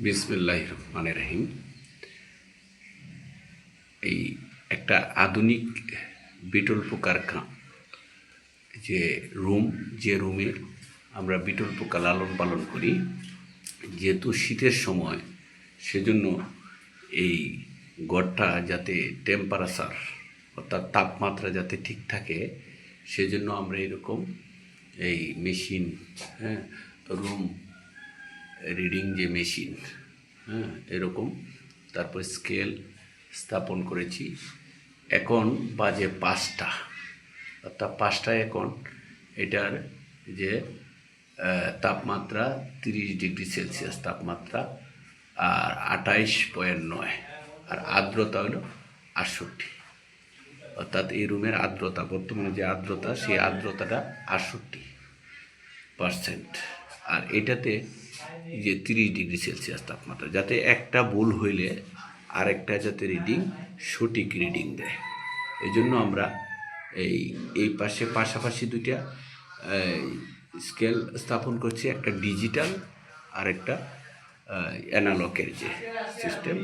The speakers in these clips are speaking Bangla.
বিসমিল্লাহ রহমানের রহিম। এই একটা আধুনিক বিটল পোকার খা- যে রুম, যে রুমে আমরা বিটল পোকা লালন পালন করি, যেহেতু শীতের সময়, সেজন্য এই ঘরটা যাতে টেম্পারেচার অর্থাৎ তাপমাত্রা যাতে ঠিক থাকে, সেজন্য আমরা এরকম এই মেশিন হ্যাঁ রুম রিডিং যে মেশিন হ্যাঁ এরকম। তারপর স্কেল স্থাপন করেছি। এখন বাজে পাঁচটা। অর্থাৎ পাঁচটায় এখন, এটার যে তাপমাত্রা তিরিশ ডিগ্রি সেলসিয়াস তাপমাত্রা আর আঠাইশ পয়েন্ট নয়। আর আর্দ্রতা হলো আটষট্টি। অর্থাৎ এই রুমের আর্দ্রতা, বর্তমানে যে আর্দ্রতা, সেই আর্দ্রতাটা আটষট্টি পার্সেন্ট আর এটাতে যে তিরিশ ডিগ্রি সেলসিয়াস তাপমাত্রা, যাতে একটা ভুল হইলে আরেকটা যাতে রিডিং সঠিক রিডিং দেয়। এই জন্য আমরা এই এই পাশে পাশাপাশি দুইটা স্কেল স্থাপন করছি, একটা ডিজিটাল আর একটা অ্যানালকের যে সিস্টেম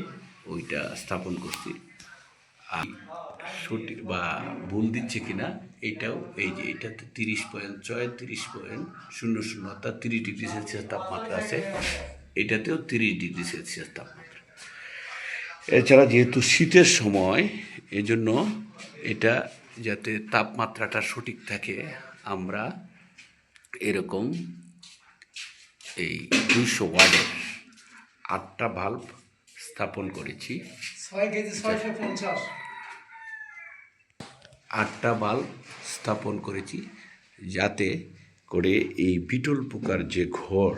ওইটা স্থাপন করছি। সঠিক বা ভুল দিচ্ছে কিনা এটাও এই যে এটাতে তিরিশ পয়েন্ট ছয়, তিরিশ পয়েন্ট শূন্য শূন্য, অর্থাৎ তিরিশ ডিগ্রি সেলসিয়াস তাপমাত্রা আছে। এটাতেও তিরিশ ডিগ্রি সেলসিয়াস তাপমাত্রা। এছাড়া যেহেতু শীতের সময়, এজন্য এটা যাতে তাপমাত্রাটা সঠিক থাকে, আমরা এরকম এই দুইশো ওয়ার্ডের আটটা ভাল্ব স্থাপন করেছি। ছয় কেজি ছয়শো পঞ্চাশ। আটটা বাল্ব স্থাপন করেছি যাতে করে এই বিটল পোকার যে ঘর,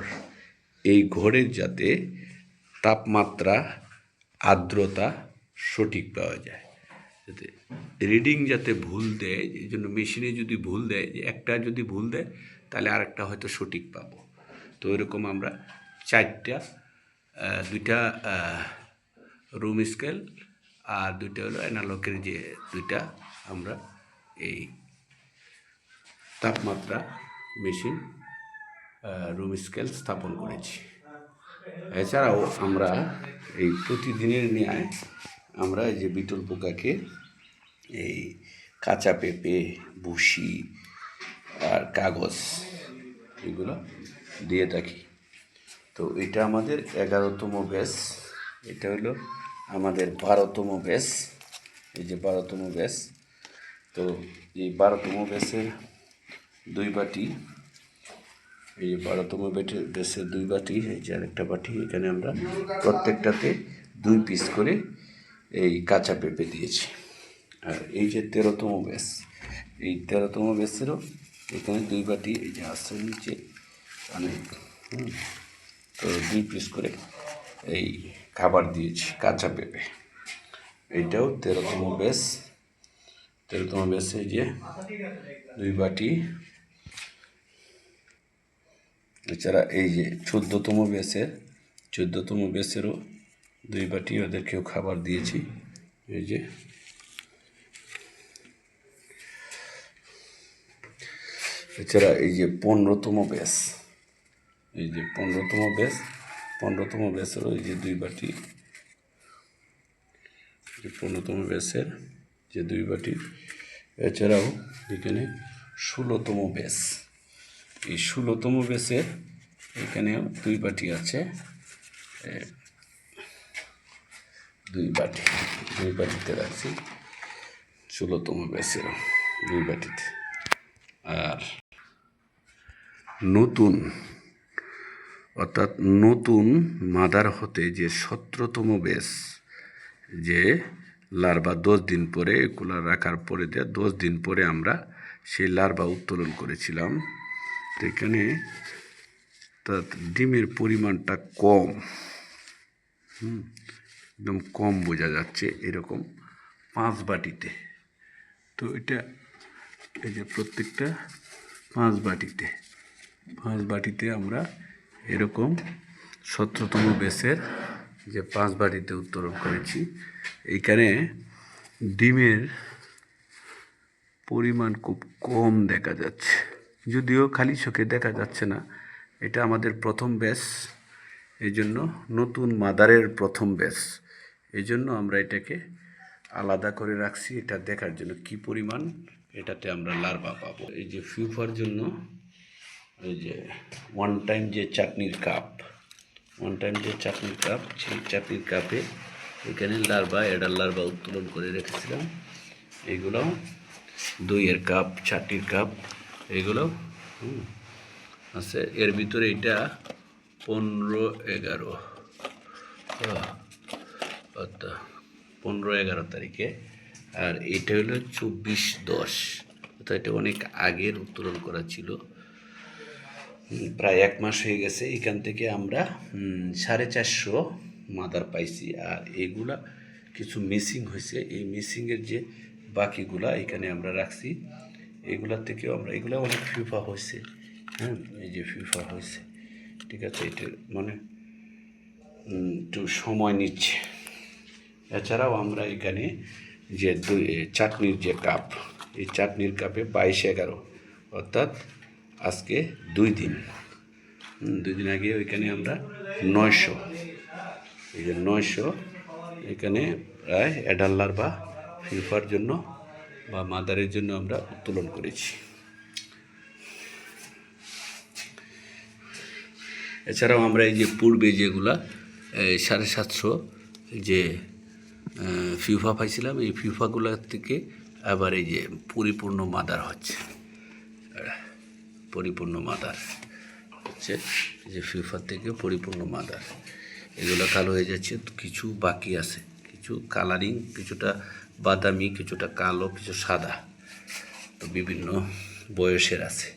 এই ঘরের যাতে তাপমাত্রা, আর্দ্রতা সঠিক পাওয়া যায়। যাতে রিডিং যাতে ভুল দেয়, এই জন্য মেশিনে যদি ভুল দেয় একটা যদি ভুল দেয়, তাহলে আরেকটা হয়তো সঠিক পাবো। তো এরকম আমরা চারটা দুইটা রুম স্কেল আর দুইটা হলো অ্যানালকের যে দুইটা আমরা এই তাপমাত্রা মেশিন রুম স্কেল স্থাপন করেছি। এছাড়াও আমরা এই প্রতিদিনের ন্যায় আমরা এই যে বিটল পোকাকে এই কাঁচা পেঁপে, ভুসি আর কাগজ এগুলো দিয়ে থাকি। তো এটা আমাদের এগারোতম ব্যাস। এটা হলো আমাদের বারোতম ব্যাস। এই যে বারোতম ব্যাস। তো এই বারোতম ব্যাসের দুই বাটি, এই বারোতম বেটে বেসের দুই বাটি, এই যে আরেকটা বাটি, এখানে আমরা প্রত্যেকটাতে দুই পিস করে এই কাঁচা পেঁপে দিয়েছি। আর এই যে তেরোতম ব্যাস, এই তেরোতম ব্যাসেরও এখানে দুই বাটি, এই যে আশ্রয় নিচে অনেক তো দুই পিস করে এই খাবার দিয়েছি, কাঁচা পেঁপে। এইটাও তেরোতম ব্যাস তেরোতম ব্যাসে যে, দুই বাটি। এছাড়া এই যে চোদ্দতম ব্যাসের, চোদ্দতম ব্যাসেরও দুই বাটি ওদেরকেও খাবার দিয়েছি। এই যে। এছাড়া এই যে পনেরোতম ব্যাস, এই যে পনেরোতম ব্যাস, পনেরোতম ব্যাসেরও এই যে দুই বাটি পনেরোতম ব্যাসের যে দুই বাটি। এছাড়াও এখানে ষোলোতম ব্যাস। এই ষোলোতম ব্যাসের এখানেও দুই বাটি আছে। দুই বাটি, দুই বাটিতে রাখছি ষোলোতম ব্যাসেরও দুই বাটিতে। আর নতুন, অর্থাৎ নতুন মাদার হতে যে সতেরোতম বেস যে লার্ভা দশ দিন পরে কুলার রাখার পরে দেয় দশ দিন পরে আমরা সেই লার্ভা উত্তোলন করেছিলাম। তো এখানে তার ডিমের পরিমাণটা কম। একদম কম বোঝা যাচ্ছে এরকম পাঁচ বাটিতে। তো এটা, এই যে প্রত্যেকটা পাঁচ বাটিতে পাঁচ বাটিতে আমরা এরকম সতেরোতম বেসের যে পাঁচ বাটিতে উত্তোলন করেছি, এইখানে ডিমের পরিমাণ খুব কম দেখা যাচ্ছে। যদিও খালি চোখে দেখা যাচ্ছে না, এটা আমাদের প্রথম ব্যাস এই জন্য নতুন মাদারের প্রথম ব্যাচ এই জন্য আমরা এটাকে আলাদা করে রাখছি, এটা দেখার জন্য কি পরিমাণ, এটাতে আমরা লার্ভা পাবো। এই যে ফিউফার জন্য, এই যে ওয়ান টাইম যে চাটনির কাপ ওয়ান টাইম যে চাটনির কাপ সেই চাটনির কাপে এখানে লার্ভা এডার লার্ভা উত্তোলন করে রেখেছিলাম। এগুলো দইয়ের কাপ চাটনির কাপ এগুলো আছে। এর ভিতরে এটা পনেরো এগারো। অর্থাৎ পনেরো এগারো তারিখে। আর এটা হলো চব্বিশ দশ। অর্থাৎ এটা অনেক আগের উত্তোলন করা ছিল। প্রায় এক মাস হয়ে গেছে, এখান থেকে আমরা সাড়ে চারশো মাদার পাইছি। আর এগুলা কিছু মিসিং হয়েছে। এই মিসিংয়ের যে বাকিগুলা এখানে আমরা রাখছি। এগুলার থেকেও আমরা, এগুলা অনেক ফিফা হয়েছে। হ্যাঁ এই যে ফিফা হয়েছে। ঠিক আছে, এটা মানে একটু সময় নিচ্ছে। এছাড়াও আমরা এখানে যে চাটনির যে কাপ এই চাটনির কাপে বাইশ এগারো, অর্থাৎ আজকে দুই দিন। দুই দিন আগে ওইখানে আমরা নয়শো, এই যে নয়শো, এখানে প্রায় অ্যাডাল্লার বা ফিফার জন্য বা মাদারের জন্য আমরা উত্তোলন করেছি। এছাড়াও আমরা এই যে পূর্বে যেগুলা সাড়ে সাতশো যে ফিফা পাইছিলাম, এই ফিফাগুলো থেকে আবার এই যে পরিপূর্ণ মাদার হচ্ছে। পরিপূর্ণ মাদার। হচ্ছে যে ফিফার থেকে পরিপূর্ণ মাদার। এগুলো কালো হয়ে যাচ্ছে, কিছু বাকি আছে। কিছু কালারিং, কিছুটা বাদামি, কিছুটা কালো, কিছু সাদা। তো বিভিন্ন বয়সের আছে।